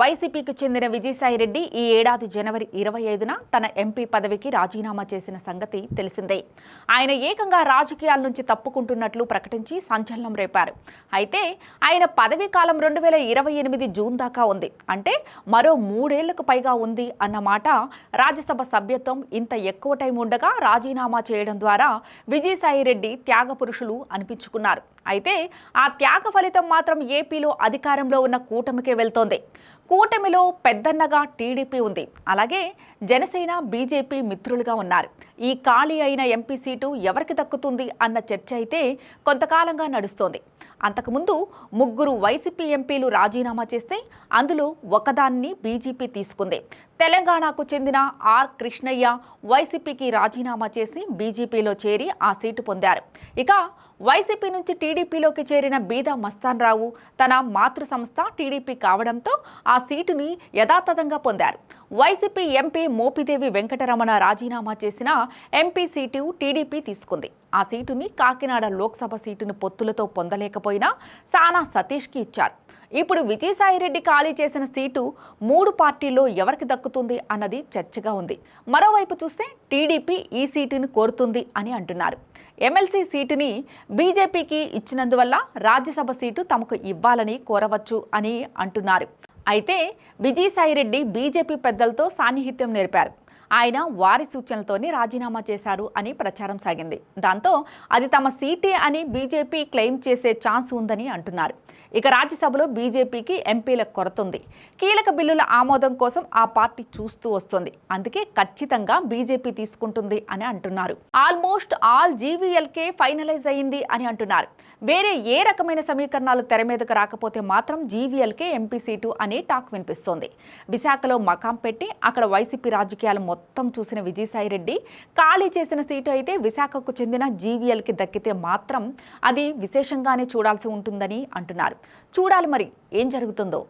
వైసీపీకి చెందిన విజయసాయిరెడ్డి ఈ ఏడాది జనవరి ఇరవై ఐదున తన ఎంపీ పదవికి రాజీనామా చేసిన సంగతి తెలిసిందే. ఆయన ఏకంగా రాజకీయాల నుంచి తప్పుకుంటున్నట్లు ప్రకటించి సంచలనం రేపారు. అయితే ఆయన పదవీ కాలం రెండు వేల ఇరవై ఎనిమిది జూన్ దాకా ఉంది. అంటే మరో మూడేళ్ళకు పైగా ఉంది అన్నమాట రాజ్యసభ సభ్యత్వం ఇంత ఎక్కువ టైం ఉండగా రాజీనామా చేయడం ద్వారా విజయసాయిరెడ్డి త్యాగ పురుషులు అనిపించుకున్నారు. అయితే ఆ త్యాగ ఫలితం మాత్రం ఏపీలో అధికారంలో ఉన్న కూటమికే వెళ్తోంది. కూటమిలో పెద్దన్నగా టీడీపీ ఉంది. అలాగే జనసేన బీజేపీ మిత్రులుగా ఉన్నారు. ఈ ఖాళీ అయిన ఎంపీ సీటు ఎవరికి దక్కుతుంది అన్న చర్చ అయితే కొంతకాలంగా నడుస్తోంది. అంతకుముందు ముగ్గురు వైసీపీ ఎంపీలు రాజీనామా చేస్తే అందులో ఒకదాన్ని బీజేపీ తీసుకుంది. తెలంగాణకు చెందిన ఆర్ కృష్ణయ్య వైసీపీకి రాజీనామా చేసి బీజేపీలో చేరి ఆ సీటు పొందారు. ఇక వైసీపీ నుంచి టీడీపీలోకి చేరిన బీదా మస్తాన్ రావు తన మాతృ సంస్థ టీడీపీ కావడంతో ఆ సీటుని యథాతథంగా పొందారు. వైసీపీ ఎంపీ మోపిదేవి వెంకటరమణ రాజీనామా చేసిన ఎంపీ సీటు టీడీపీ తీసుకుంది. ఆ సీటుని కాకినాడ లోక్సభ సీటును పొత్తులతో పొందలేకపోయినా సానా సతీష్కి ఇచ్చారు. ఇప్పుడు విజయసాయిరెడ్డి ఖాళీ చేసిన సీటు మూడు పార్టీల్లో ఎవరికి దక్కుతుంది అన్నది చర్చగా ఉంది. మరోవైపు చూస్తే టీడీపీ ఈ సీటును కోరుతుంది అని అంటున్నారు. ఎమ్మెల్సీ సీటుని బీజేపీకి ఇచ్చినందువల్ల రాజ్యసభ సీటు తమకు ఇవ్వాలని కోరవచ్చు అని అంటున్నారు. అయితే విజయసాయిరెడ్డి బీజేపీ పెద్దలతో సాన్నిహిత్యం నేర్పారు. ఆయన వారి సూచనలతోనే రాజీనామా చేశారు అని ప్రచారం సాగింది. దాంతో అది తమ సీటే అని బీజేపీ క్లెయిమ్ చేసే ఛాన్స్ ఉందని అంటున్నారు. ఇక రాజ్యసభలో బీజేపీకి ఎంపీల కొరత ఉంది కీలక బిల్లుల ఆమోదం కోసం ఆ పార్టీ చూస్తూ వస్తుంది. అందుకే ఖచ్చితంగా బీజేపీ తీసుకుంటుంది అని అంటున్నారు. ఆల్మోస్ట్ ఆల్ జీవీఎల్కే ఫైనలైజ్ అయింది అని అంటున్నారు. వేరే ఏ రకమైన సమీకరణాలు తెర మీదకు రాకపోతే మాత్రం జీవీఎల్కే ఎంపీ సీటు అనే టాక్ వినిపిస్తోంది. విశాఖలో మకాం పెట్టి అక్కడ వైసీపీ రాజకీయాలు మొత్తం చూసిన విజయసాయిరెడ్డి ఖాళీ చేసిన సీటు అయితే విశాఖకు చెందిన జీవీఎల్కి దక్కితే మాత్రం అది విశేషంగానే చూడాల్సి ఉంటుందని అంటున్నారు. చూడాలి మరి ఏం జరుగుతుందో?